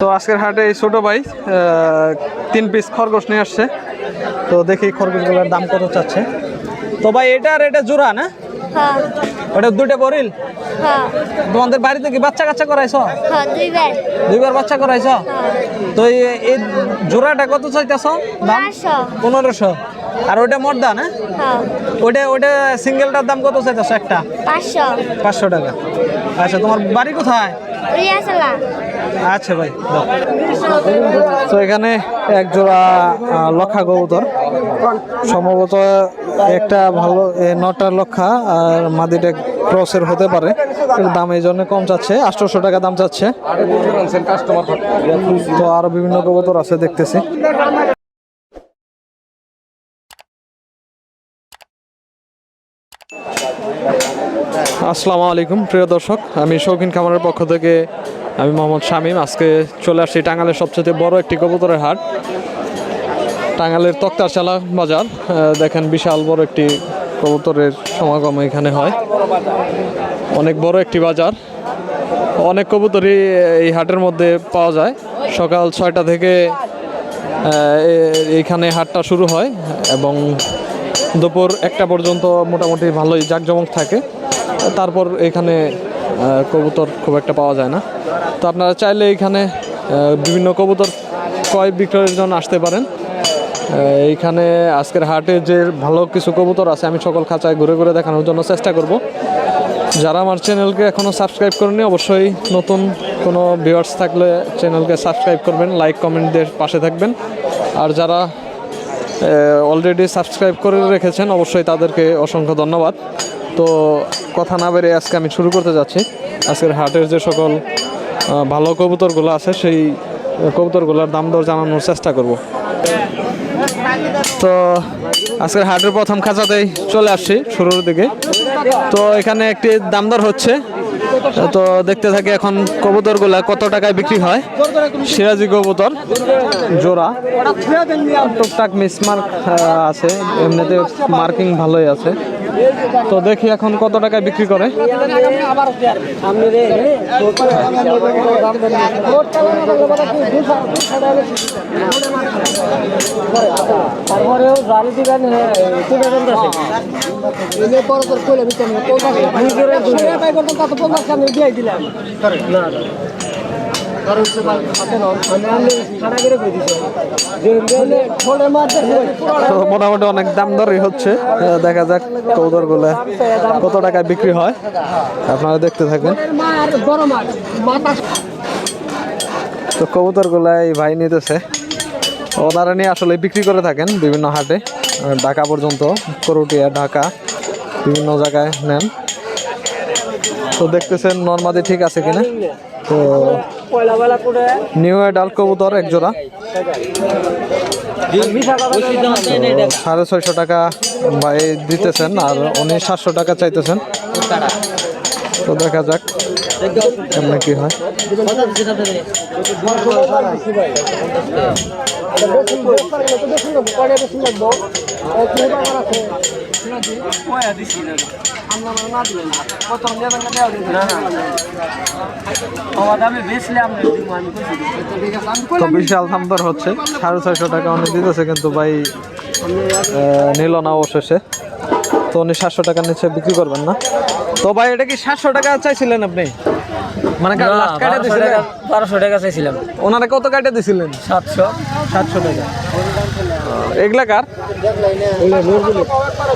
তো আজকের হাটে এই ছোটো ভাই তিন পিস খরগোশ নিয়ে আসছে। তো দেখি খরগোশগুলোর দাম কত চাচ্ছে। তো ভাই এটা আর এটা জোড়া না? হ্যাঁ। ওটা বরিল? হ্যাঁ। তোমাদের বাড়িতে কি বাচ্চা কাচ্চা করাইছো? হ্যাঁ দুইবার। বাচ্চা করাইছো? তো এই- এই জোড়াটা কত চাইতেছ? দাম? পনেরোশো। আর ওটা মর্দা না? ওটা ওটা সিঙ্গেলটার দাম কত চাইতেছ একটা? পাঁচশো। পাঁচশো টাকা। আচ্ছা তোমার বাড়ি কোথায়? আচ্ছা ভাই তো এখানে এক জোড়া লক্ষা কবুতর। সম্ভবত একটা ভালো নটা লক্ষা, আর মাদিটা ক্রসের হতে পারে। দাম এই জন্য কম চাচ্ছে আঠারোশো টাকা দাম চাচ্ছে তো আরও বিভিন্ন কবুতর আছে দেখতেছি। আসসালামু আলাইকুম, প্রিয় দর্শক। আমি শৌখিন খামারের পক্ষ থেকে আমি মোহাম্মদ শামীম। আজকে চলে আসছি টাঙ্গালের সবচেয়ে বড় একটি কবুতরের হাট, টাঙ্গালের তক্তারচালা বাজার। দেখেন, বিশাল বড় একটি কবুতরের সমাগম এখানে হয়। অনেক বড় একটি বাজার। অনেক কবুতরই এই হাটের মধ্যে পাওয়া যায়। সকাল ছয়টা থেকে এইখানে হাটটা শুরু হয় এবং দুপুর একটা পর্যন্ত মোটামুটি ভালোই জাঁকজমক থাকে। তারপর এখানে কবুতর খুব একটা পাওয়া যায় না। তো আপনারা চাইলে এখানে বিভিন্ন কবুতর ক্রয় বিক্রয়ের জন্য আসতে পারেন। এইখানে আজকের হাটে যে ভালো কিছু কবুতর আছে, আমি সকল খাঁচায় ঘুরে ঘুরে দেখানোর জন্য চেষ্টা করব। যারা আমার চ্যানেলকে এখনও সাবস্ক্রাইব করেনি অবশ্যই নতুন কোনো ভিউয়ার্স থাকলে চ্যানেলকে সাবস্ক্রাইব করবেন লাইক কমেন্ট দিয়ে পাশে থাকবেন। আর যারা অলরেডি সাবস্ক্রাইব করে রেখেছেন, অবশ্যই তাদেরকে অসংখ্য ধন্যবাদ। তো কথা না বেরিয়ে আজকে আমি শুরু করতে যাচ্ছি। আজকের হাটের যে সকল ভালো কবুতরগুলো আছে, সেই কবুতরগুলোর দাম দর জানানোর চেষ্টা করব। তো আজকের হাটের প্রথম খাঁচাতেই চলে আসছি শুরুর দিকে। তো এখানে একটি দামদর হচ্ছে। তো দেখতে থাকি এখন কবুতরগুলা কত টাকায় বিক্রি হয়। সিরাজি কবুতর, জোড়া। টুকটাক মিসমার্ক আছে। এমনিতে মার্কিং ভালোই আছে। তো দেখি এখন কত টাকায় বিক্রি করে তারপরেও গাড়ি দিবেন দিলাম না তো মোটামুটি অনেক দাম দরই হচ্ছে। দেখা যাক কবুতরগুলা কত টাকায় বিক্রি হয়। আপনারা দেখতে থাকবেন। তো কবুতরগুলা এই ভাই নিতেছে। ওনারা নিয়ে আসলে বিক্রি করে থাকেন বিভিন্ন হাটে। ঢাকা পর্যন্ত, করুটিয়া, ঢাকা, বিভিন্ন জায়গায় নেন। তো দেখতেছেন নর্মাদি ঠিক আছে কিনা। তো নিউ অ্যাডাল্ট কবুতর এক জোড়া সাড়ে ছয়শো টাকা ভাই দিতেছেন আর উনি সাতশো টাকা চাইতেছেন তো দেখা যাক কেমনে কি হয় বেচলে দিব, আমি কইছি। তো বিশাল দাম দর হচ্ছে। সাড়ে ছয়শো টাকা উনি দিতেছে কিন্তু ভাই নিল না অবশেষে। তো উনি সাতশো টাকার নিচে বিক্রি করবেন না। তো ভাই এটা কি সাতশো টাকা চাইছিলেন আপনি? মানে বারোশো টাকা বারোশো টাকা চাইছিলাম। ওনারা কত কাটে দিছিলেন? সাতশো সাতশো টাকা। এগুলা কার?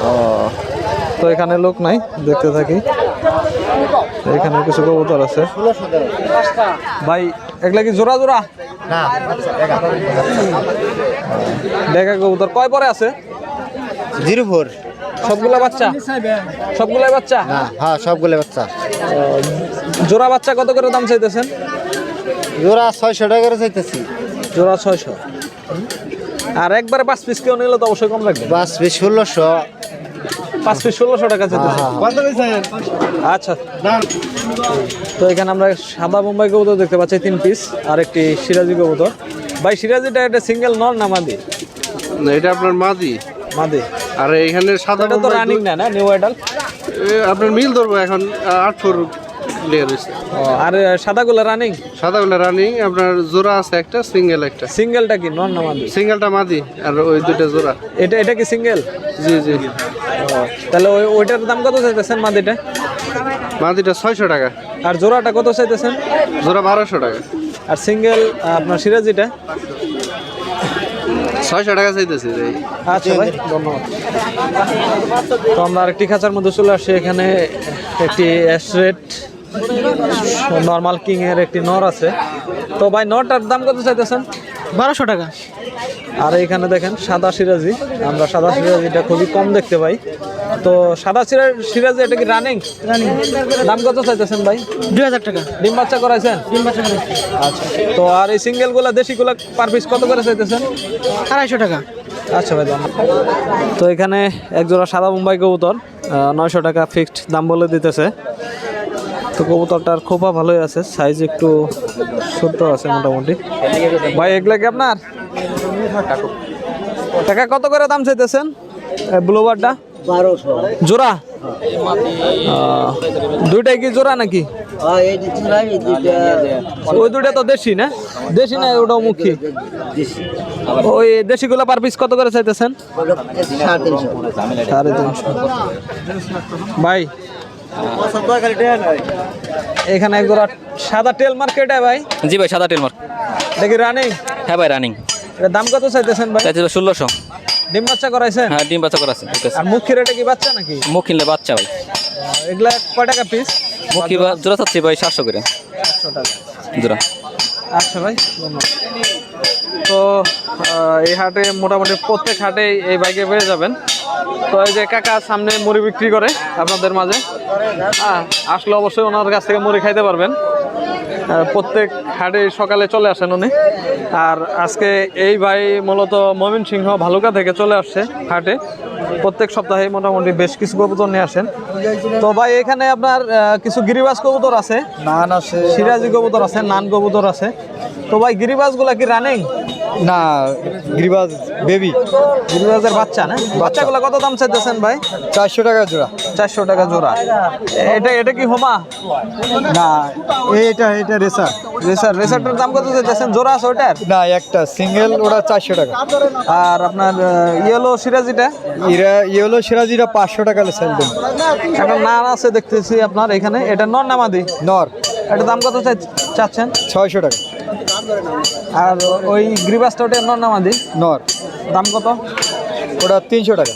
ও, তো এখানে লোক নাই দেখতে থাকি। এখানে কিছু কবুতর আছে। ভাই এগুলা কি জোড়া জোড়া? দেখা কবুতর। কয় পরে আছে? Zero four. সবগুলা বাচ্চা? সবগুলাই বাচ্চা? হ্যাঁ বাচ্চা। জোড়া বাচ্চা কত করে দাম চাইতেছেন? জোড়া ছয়শো টাকা করে চাইতেছি। জোড়া ছয়শো। আর একবারে পাঁচ পিস কেউ নিলে তো অবশ্যই কম লাগবে। পাঁচ বিশ ষোলোশো। পাঁচ পিস ষোলোশো টাকা চাইতেছেন আচ্ছা। তো এখানে আমরা সাদা বোম্বাই কবুতর দেখতে পাচ্ছি তিন পিস আর একটি সিরাজি কবুতর। ভাই সিরাজিটা একটা সিঙ্গেল নর না মাদি? এটা আপনার মাদি। মাদি। আর এখানে সাদা এটা তো রানিং না না নিউ আইডাল আপনার মিল ধরবো এখন আহ, আটশোর ক্লিয়ার হয়েছে। আর সাদাগুলো রানিং সাদাগুলো রানিং আপনার জোড়া আছে একটা সিঙ্গেল একটা। সিঙ্গেলটা কি? নন না মাদি? সিঙ্গেলটা মাদি আর ওই দুইটা জোড়া। এটা এটা কি সিঙ্গেল জি জি। তাহলে ওই ওইটার দাম কত চাইতেছেন মাদিটা? মাদিটা ছয়শো টাকা। আর জোড়াটা কত চাইতেছেন? জোড়া বারোশো টাকা। আর সিঙ্গেল আপনার সিরাজিটা? ছয়শো টাকা চাইতেছি ভাই। আচ্ছা ভাই ধন্যবাদ। তো আমরা আরেকটি খাঁচার মধ্যে চলে আসছি এখানে একটি অ্যাসরেট নর্মাল কিং এর একটি নর আছে। তো ভাই নরটার দাম কত চাইতেছেন? বারোশো টাকা। আর এখানে দেখেন সাদা সিরাজি। আমরা সাদা সিরাজিটা খুবই কম দেখতে পাই। তো সাদা সিরা- সিরাজি এটা কি রানিং দাম কত চাইতেছেন ভাই? দুই হাজার টাকা। ডিম বাচ্চা করাইছেন? আচ্ছা। তো আর এই সিঙ্গেলগুলা দেশিগুলা পার পিস কত করে চাইতেছেন? আড়াইশো টাকা। আচ্ছা ভাই ধন্যবাদ। তো এখানে একজোড়া সাদা মুম্বাই কবুতর নয়শো টাকা ফিক্সড দাম বলে দিতেছে। তো কবুতরটার খোপা ভালোই আছে সাইজ একটু ছোট আছে মোটামুটি। ভাই এগুলা কি আপনার? টাকা কত করে দাম চাইতেছেন? ব্লুবারটা? বারোশো। জোড়া? দুইটাই কি জোড়া নাকি? ওই দুইটা তো দেশি না? দেশি না ওটাও মুখী? ওই দেশিগুলো পার পিস কত করে চাইতেছেন? সাড়ে তিনশো। ভাই এখানে এক জোড়া সাদা তেল মার্কেটে ভাই? জি ভাই সাদা টেলমার্ক দেখি রানিং হ্যাঁ ভাই রানিং দাম কত চাইতেছেন ভাই? ষোলোশো। ডিম বাচ্চা করাইছেন? হ্যাঁ ডিম বাচ্চা করা আছে। আর মুখের এটা কি বাচ্চা নাকি? মুখ কিনলে বাচ্চা ভাই। এগুলা কয় টাকা পিস মুখি বা জোড়া চাচ্ছি ভাই সাতশো করে। টাকা। জোড়া। আচ্ছা ভাই তো এই হাটে মোটামুটি প্রত্যেক হাটে এই বাইকে পেয়ে যাবেন। তো এই যে কাকা সামনে মুড়ি বিক্রি করে আপনাদের মাঝে। হ্যাঁ আসলে অবশ্যই ওনার কাছ থেকে মুড়ি খাইতে পারবেন। প্রত্যেক হাটে সকালে চলে আসেন উনি। আর আজকে এই ভাই মূলত ময়মন সিংহ ভালুকা থেকে চলে আসছে হাটে। প্রত্যেক সপ্তাহে মোটামুটি বেশ কিছু কবুতর নিয়ে আসেন। তো ভাই এখানে আপনার কিছু গিরিবাজ কবুতর আছে? নান আছে। সিরাজি কবুতর আছে নান কবুতর আছে। তো ভাই গিরিবাজগুলা কি রানিং না গ্রিবাজ বেবি। গিরিবাজের বাচ্চা না? বাচ্চাগুলো কত দাম চাইতেছেন ভাই? চারশো টাকা জোড়া। চারশো টাকা জোড়া। এটা এটা কি হোমা? না এইটা এটা রেসার। রেসার রেসারটার দাম কত চাইতেছেন? জোড়া আছে ওটার? না একটা সিঙ্গেল ওটা চারশো টাকা। আর আপনার ইয়েলো সিরাজিটা? ইরা ইয়েলো সিরাজিটা পাঁচশো টাকা সেল দেন। একটা নান আছে দেখতেছি আপনার এখানে। এটা নর নামাদি নর। এটা দাম কত চাচ্ছেন? ছয়শো টাকা। আর ওই গ্রিবাসটা ওটা নর নামাদি নর। দাম কত? ওটা তিনশো টাকা।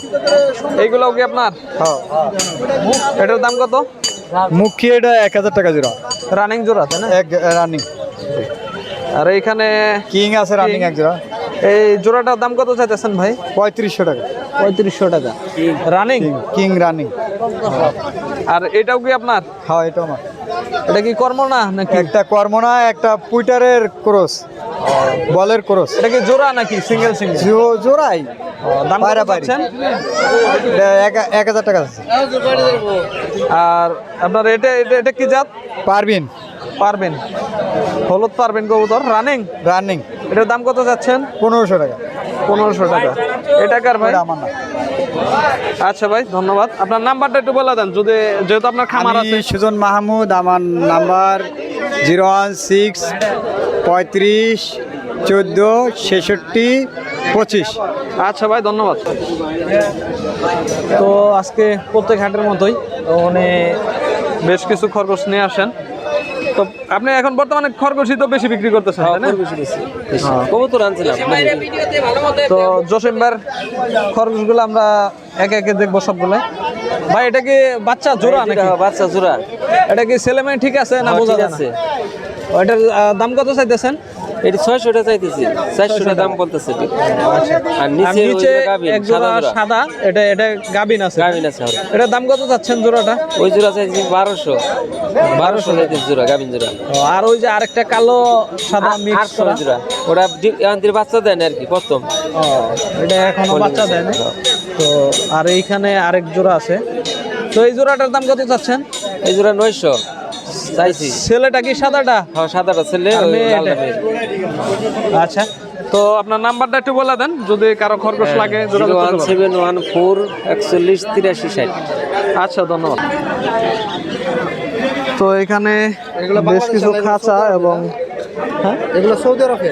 এইগুলো কি আপনার? হ্যাঁ। এটার দাম কত? মুখী এটা এক হাজার টাকা জোড়া। রানিং জোড়া তাই না? এক রানিং আর এইখানে কিং আছে রানিং এক জোড়া। এই জোড়াটার দাম কত চাইতেছেন ভাই? পঁয়ত্রিশশো টাকা। পঁয়ত্রিশশো টাকা। রানিং কিং রানিং আর এটাও কি আপনার? হ্যাঁ এটা আমার। এটা কি কর্ম না নাকি? একটা কর্মনা একটা পুইটারের ক্রস বলের ক্রস এটা কি জোড়া নাকি সিঙ্গেল সিঙ্গেল? জোড়াই। দাম কত এটা এক- হাজার টাকা আর আপনার এটা এটা এটা কি জাত? পারবিন। পারবেন। হলুদ পারবেন কবুতর রানিং? রানিং। এটার দাম কত যাচ্ছেন পনেরোশো টাকা। পনেরোশো টাকা। এটা কার ভাই? আমার না। আচ্ছা ভাই ধন্যবাদ। আপনার নাম্বারটা একটু বলে দেন যদি যেহেতু আপনার খামার আছে। সুজন মাহমুদ আমার নাম্বার জিরো ওয়ান সিক্স পঁয়ত্রিশ চোদ্দ ছেষট্টি পঁচিশ। আচ্ছা ভাই ধন্যবাদ। তো আজকে প্রত্যেক হাটের মতোই উনি বেশ কিছু খরগোশ নিয়ে আসেন। তো আপনি এখন বর্তমানে খরগোশই তো বেশি বিক্রি করতেছেন তাই না? কবুতর আনছিলাম তো জসিমবার খরগোশগুলো আমরা একে একে দেখব সবগুলো ভাই এটা কি বাচ্চা জোড়া নাকি? বাচ্চা জোড়া। এটা কি ছেলে মেয়ে ঠিক আছে না হ্যাঁ, বোঝা যাচ্ছে ওইটার দাম কত চাইতেছেন? এটি ছয়শোটা চাইতেছি। চারশোটা দাম বলতেছে এটি। আর নিচে সাদা সাদা এটা এটা গাবিন আছে। গাভিন আছে। এটার দাম কত চাচ্ছেন জোড়াটা? ওই জোড়া চাইছি বারোশো। বারোশো চাইতেছি জোড়া গাভিন জোড়া। আর ওই যে আরেকটা কালো সাদা মিক্স জোড়া। ওটা এখন বাচ্চা দেয় না আর কি প্রথম। এটা এখনও বাচ্চা দেয় না। তো আর এইখানে আরেক জোড়া আছে। তো এই জোড়াটার দাম কত চাচ্ছেন? এই জোড়া নয়শো। চাইছি ছেলেটা কি সাদাটা? হ্যাঁ সাদাটা ছেলে। আচ্ছা। তো আপনার নাম্বারটা একটু বলে দেন যদি কারও খরগোশ লাগে ওয়ান সেভেন ওয়ান ফোর একচল্লিশ তিরাশি ষাট। আচ্ছা ধন্যবাদ। তো এখানে বেশ কিছু খাঁচা এবং এগুলো সৌদি আরবে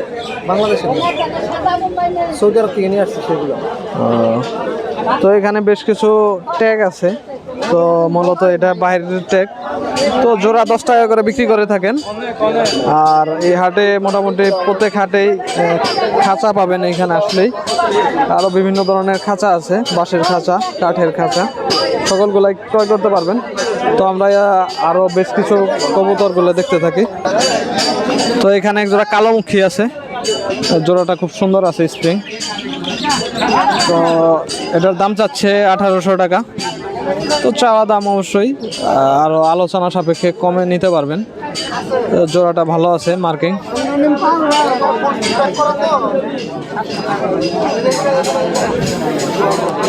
বাংলাদেশে সৌদি আরব থেকে নিয়ে আসছে সেগুলো। তো এখানে বেশ কিছু ট্যাগ আছে। তো মূলত এটা বাইরের ট্যাগ তো জোড়া দশ টাকা করে বিক্রি করে থাকেন। আর এই হাটে মোটামুটি প্রত্যেক হাটেই খাঁচা পাবেন এখানে আসলেই। আরও বিভিন্ন ধরনের খাঁচা আছে, বাঁশের খাঁচা, কাঠের খাঁচা। সকলগুলাই ক্রয় করতে পারবেন। তো আমরা আরও বেশ কিছু কবুতরগুলো দেখতে থাকি। তো এখানে এক জোড়া কালোমুখী আছে। জোড়াটা খুব সুন্দর আছে স্প্রিং তো এটার দাম চাচ্ছে আঠারোশো টাকা। তো চাওয়া দাম অবশ্যই আহ, আরও আলোচনা সাপেক্ষে কমে নিতে পারবেন। জোড়াটা ভালো আছে মার্কিং।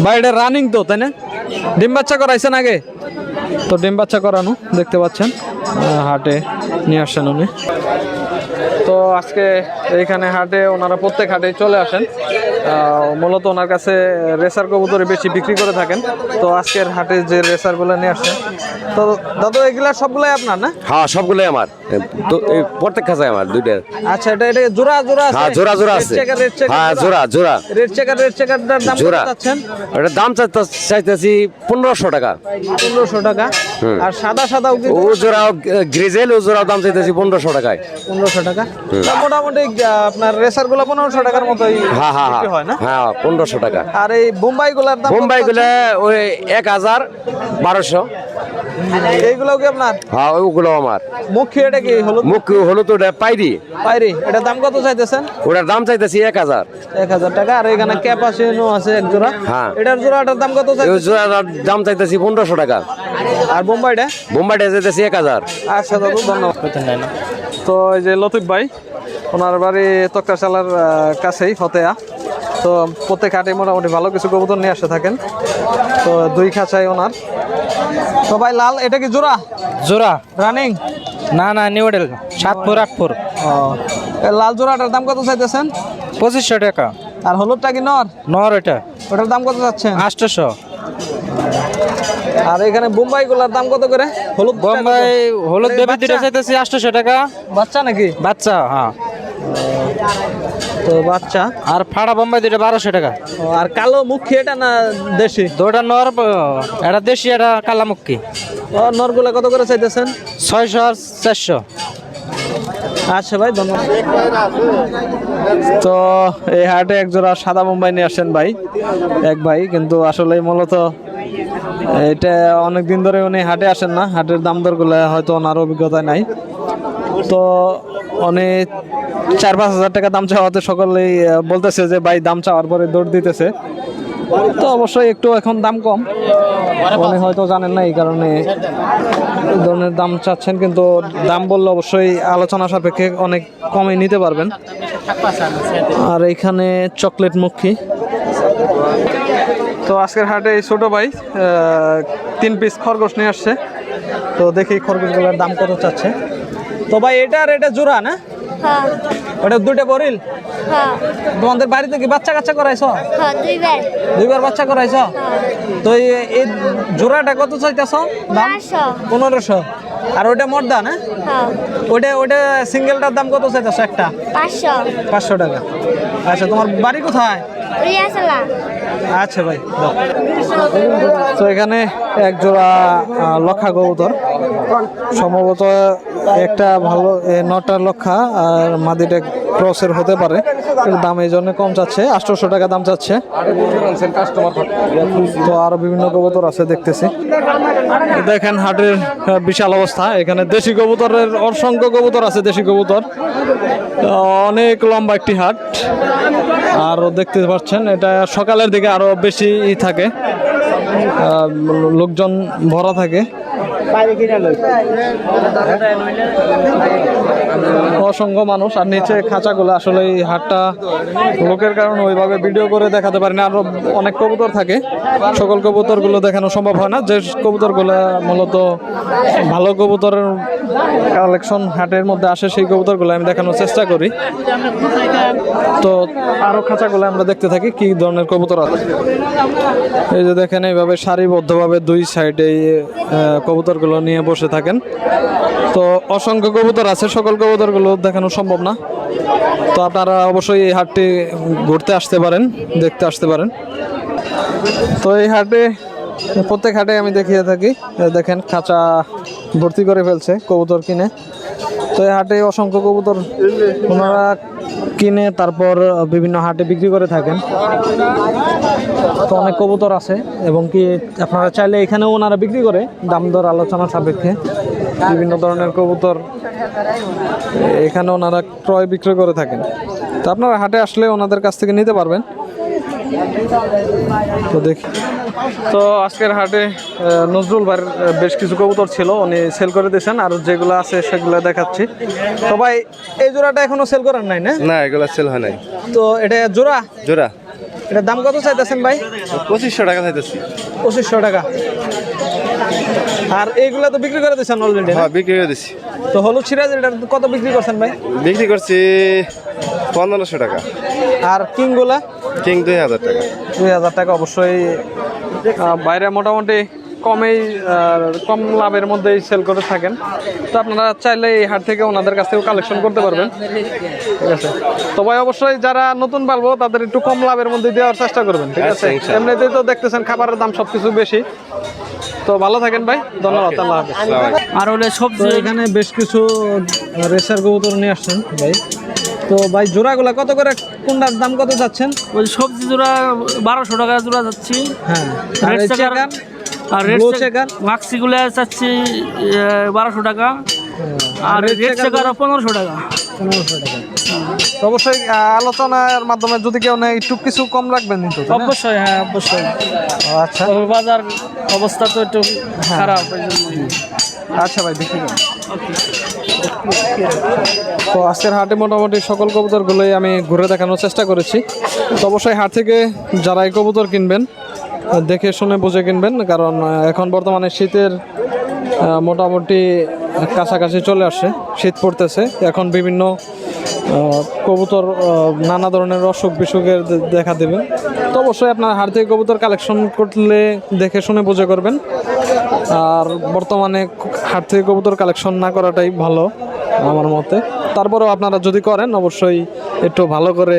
ভাই এটা রানিং তো তাই না? ডিম বাচ্চা করাইছেন আগে? তো ডিম বাচ্চা করানো দেখতে পাচ্ছেন। হাটে নিয়ে আসছেন উনি। তো আজকে এইখানে হাটে ওনারা প্রত্যেক হাটে চলে আসেন। মূলত ওনার কাছে রেসার কবুতরে বেশি বিক্রি করে থাকেন। তো আজকের হাটে যে রেসারগুলো নিয়ে আসছেন তো দাদু এগুলা সবগুলাই আপনার না? হ্যাঁ সবগুলোই আমার। তো এই প্রত্যেক খাঁচায় আমার দুইটা আচ্ছা এটা এটা জোড়া জোড়া আছে? হ্যাঁ জোড়া জোড়া আছে। হ্যাঁ জোড়া। জোড়া রেড চেকার রেড চেকারটার দাম কত জোড়া। চাচ্ছেন? ওটার দাম চাইতে- চাইতেছি পনেরোশো টাকা। পনেরোশো টাকা। আর সাদা সাদা ও জোড়া গ্রিজেল ও জোড়া দাম চাইতেছি পনেরোশো টাকায়। পনেরোশো টাকা। মোটামুটি আপনার রেসারগুলো পনেরোশো টাকার মতোই হ্যাঁ হ্যাঁ বিক্রি হয় না? পনেরোশো টাকা। আর এই বোম্বাই গুলার দাম বোম্বাই গুলো ওই এক হাজার বারোশো? এইগুলোও কি আপনার? হ্যাঁ ওগুলো আমার। মুখী এটা কি হলুদ? মুখ হলুদ ওটা পাইরি। পাইরি। এটা দাম কত চাইতেছেন? ওটার দাম চাইতেছি এক হাজার। এক হাজার টাকা। আর এখানে ক্যাপাসিনো আছে এক জোড়া। হ্যাঁ। এটার জোড়াটার দাম কত চাইতেছেন? দাম চাইতেছি পনেরোশো টাকা। আর বোম্বাইটা? বোম্বাইটা চাইতেছি এক হাজার। আচ্ছা দাদু ধন্যবাদ। তো এই যে লতিফ ভাই ওনার বাড়ি তক্তাশালার কাছেই ফতেয়া। তো প্রত্যেক হাটে মোটামুটি ভালো কিছু কবুতর নিয়ে আসতে থাকেন। তো দুই খাঁচাই ওনার। তো ভাই লাল এটা কি জোড়া? জোড়া। রানিং? না না নিউ মডেল সাত ফুর আট ফুর লাল জোড়াটার দাম কত চাইতেছেন? পঁচিশশো টাকা। আর হলুদটা কি নর? নর এটা। ওটার দাম কত চাচ্ছেন? আটশোশো। আর এখানে বোম্বাই গুলার দাম কত করে? হলুদ বোম্বাই হলুদ বেবি? দুটো চাইতেছি আটশোশো টাকা। বাচ্চা নাকি? বাচ্চা হ্যাঁ। তো বাচ্চা। আর ফাড়া বোম্বাই দুটো বারোশো টাকা। আর কালো মুখী এটা না দেশি? দুটা নর এটা দেশি এটা কালামুখী ও নরগুলা কত করে চাইতেছেন? ছয়শো আর চারশো। আচ্ছা ভাই ধন্যবাদ। তো এই হাটে এক জোড়া সাদা মুম্বাই নিয়ে আসেন ভাই এক ভাই কিন্তু আসলে মূলত এটা অনেক দিন ধরে উনি হাটে আসেন না হাটের দাম দরগুলো হয়তো ওনার অভিজ্ঞতা নাই। তো অনেক চার পাঁচ হাজার টাকা দাম চাওয়াতে সকলেই বলতেছে যে ভাই দাম চাওয়ার পরে দৌড় দিতেছে। তো অবশ্যই একটু এখন দাম কম। উনি হয়তো জানেন না এই কারণে এই ধরনের দাম চাচ্ছেন, কিন্তু দাম বললে অবশ্যই আলোচনা সাপেক্ষে অনেক কমে নিতে পারবেন। আর এখানে চকলেট মুখী। তো আজকের হাটে এই ছোটো ভাই তিন পিস খরগোশ নিয়ে আসছে। তো দেখি খরগোশগুলোর দাম কত চাচ্ছে। তো ভাই এটা আর এটা জোড়া না? হ্যাঁ। ওটা দুটো বরিল? হ্যাঁ। তোমাদের বাড়িতে কি বাচ্চা কাচ্চা করাইছো? হ্যাঁ দুইবার। বাচ্চা করাইছো? তো এই- জোড়াটা কত চাইতেছ? দাম? পনেরোশো। আর ওটা মর্দা না? হ্যাঁ। ওটা ওটা সিঙ্গেলটার দাম কত চাইতেছ একটা? পাঁচশো। পাঁচশো টাকা। আচ্ছা তোমার বাড়ি কোথায়? আচ্ছা ভাই তো এখানে এক জোড়া লক্ষা কবুতর। সম্ভবত একটা ভালো নটা লক্ষা আর মাদিটা ক্রসের হতে পারে। দাম এই জন্য কম চাচ্ছে আটশোশো টাকা দাম চাচ্ছে তো আরও বিভিন্ন কবুতর আছে দেখতেছি। দেখেন হাটের বিশাল অবস্থা। এখানে দেশি কবুতরের, অসংখ্য কবুতর আছে দেশি কবুতর। অনেক লম্বা একটি হাট। আর দেখতে পাচ্ছেন, এটা সকালের দিকে আরও বেশি থাকে। লোকজন ভরা থাকে। অসংখ্য মানুষ, আর নিচে খাঁচাগুলো আসলে এই হাটটা লোকের কারণে ওইভাবে ভিডিও করে দেখাতে পারি না আরও অনেক কবুতর থাকে, সকল কবুতরগুলো দেখানো সম্ভব হয় না। যে কবুতরগুলো মূলত ভালো কবুতরের কালেকশন হাটের মধ্যে আসে, সেই কবুতরগুলো আমি দেখানোর চেষ্টা করি। তো আরও খাঁচাগুলো আমরা দেখতে থাকি, কি ধরনের কবুতর আছে। এই যে দেখেন, এইভাবে সারিবদ্ধভাবে দুই সাইডে কবুতরগুলো নিয়ে বসে থাকেন। তো অসংখ্য কবুতর আছে, সকল কবুতরগুলো দেখানো সম্ভব না। তো আপনারা অবশ্যই এই হাটটি ঘুরতে আসতে পারেন, দেখতে আসতে পারেন। তো এই হাটে, প্রত্যেক হাটে আমি দেখিয়ে থাকি দেখেন খাঁচা ভর্তি করে ফেলছে কবুতর কিনে। তো এই হাটে অসংখ্য কবুতর ওনারা কিনে তারপর বিভিন্ন হাটে বিক্রি করে থাকেন। তো অনেক কবুতর আছে এবং কি আপনারা চাইলে এখানেও ওনারা বিক্রি করে। দাম দর আলোচনা সাপেক্ষে বিভিন্ন ধরনের কবুতর এখানে ওনারা ক্রয় বিক্রয় করে থাকেন। তো আপনারা হাটে আসলে ওনাদের কাছ থেকে নিতে পারবেন। তো দেখি তো আজকের হাটে নজরুল ভাইয়ের বেশ কিছু কবুতর ছিল উনি সেল করে দিয়েছেন আর যেগুলো আছে সেগুলো দেখাচ্ছি। তো ভাই এই জোড়াটা এখনও সেল করার নাই না? না এগুলো সেল হয় নাই। তো এটা জোড়া? জোড়া। এটার দাম কত চাইতেছেন ভাই? পঁচিশশো টাকা চাইতেছি। পঁচিশশো টাকা। আর এইগুলা তো বিক্রি করে দিয়েছেন অলরেডি হ্যাঁ বিক্রি করে দিছি তো হলুদ সিরাজ এটা কত বিক্রি করছেন ভাই? বিক্রি করছি পনেরোশো টাকা। আর কিংগুলা? কিং দুই হাজার টাকা। দুই হাজার টাকা অবশ্যই বাইরে মোটামুটি কমেই আর কম লাভের মধ্যেই সেল করে থাকেন। তো আপনারা চাইলে এই হাট থেকে ওনাদের কাছ থেকে কালেকশন করতে পারবেন। ঠিক আছে? তো ভাই অবশ্যই যারা নতুন পালবো তাদের একটু কম লাভের মধ্যে দেওয়ার চেষ্টা করবেন ঠিক আছে? এমনিতেই তো দেখতেছেন খাবারের দাম সব কিছু বেশি। তো ভালো থাকেন ভাই ধন্যবাদ আল্লাহ হাফেজ। আর হলে সবজি এখানে বেশ কিছু রেসার কবুতর নিয়ে আসছেন ভাই। তো ভাই জোড়াগুলা কত করে কোনটার দাম কত যাচ্ছেন? ওই সবজি জোড়া বারোশো টাকা জোড়া যাচ্ছি। হ্যাঁ আর রেড? আর মাক্সিগুলো চাচ্ছি বারোশো টাকা। আর red রেড চেকার পনেরোশো টাকা। পনেরোশো টাকা। অবশ্যই আলোচনার মাধ্যমে যদি কেউ নেয় একটু কিছু কম রাখবেন কিন্তু অবশ্যই হ্যাঁ অবশ্যই। আচ্ছা। বাজার অবস্থা তো একটু খারাপ আচ্ছা ভাই দেখি। তো আজকের হাটে মোটামুটি সকল কবুতরগুলোই আমি ঘুরে দেখানোর চেষ্টা করেছি। তো অবশ্যই হাট থেকে যারা এই কবুতর কিনবেন, দেখে শুনে বুঝে কিনবেন, কারণ এখন বর্তমানে শীতের মোটামুটি কাছাকাছি চলে আসছে, শীত পড়তেছে। এখন বিভিন্ন কবুতর নানা ধরনের অসুখ বিসুখের দেখা দেবে তো অবশ্যই আপনার হাট থেকে কবুতর কালেকশন করলে দেখে শুনে বুঝে করবেন। আর বর্তমানে হাট থেকে কবুতর কালেকশন না করাটাই ভালো। আমার মতে। তারপরেও আপনারা যদি করেন, অবশ্যই একটু ভালো করে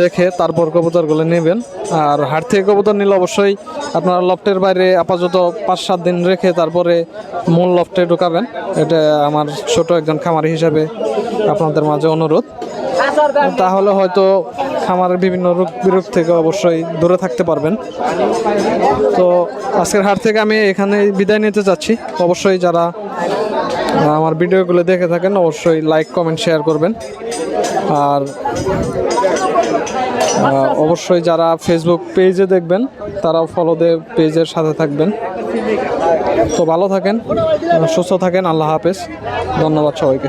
দেখে তারপর কবুতরগুলো নেবেন। আর হাট থেকে কবুতর নিলে অবশ্যই আপনারা লফটের বাইরে আপাতত পাঁচ, সাত দিন রেখে তারপরে মূল লফটে ঢুকাবেন। এটা আমার ছোট একজন খামারি হিসাবে আপনাদের মাঝে অনুরোধ। তাহলে হয়তো খামারের বিভিন্ন রোগ বিরোগ থেকে অবশ্যই দূরে থাকতে পারবেন। তো আজকের হাট থেকে আমি এখানে বিদায় নিতে চাচ্ছি। অবশ্যই যারা আমার ভিডিওগুলো দেখে থাকেন, অবশ্যই লাইক কমেন্ট শেয়ার করবেন। আর অবশ্যই যারা ফেসবুক পেজে দেখবেন, তারাও ফলো দে পেজের সাথে থাকবেন। তো ভালো থাকেন, সুস্থ থাকেন, আল্লাহ হাফেজ। ধন্যবাদ সবাইকে।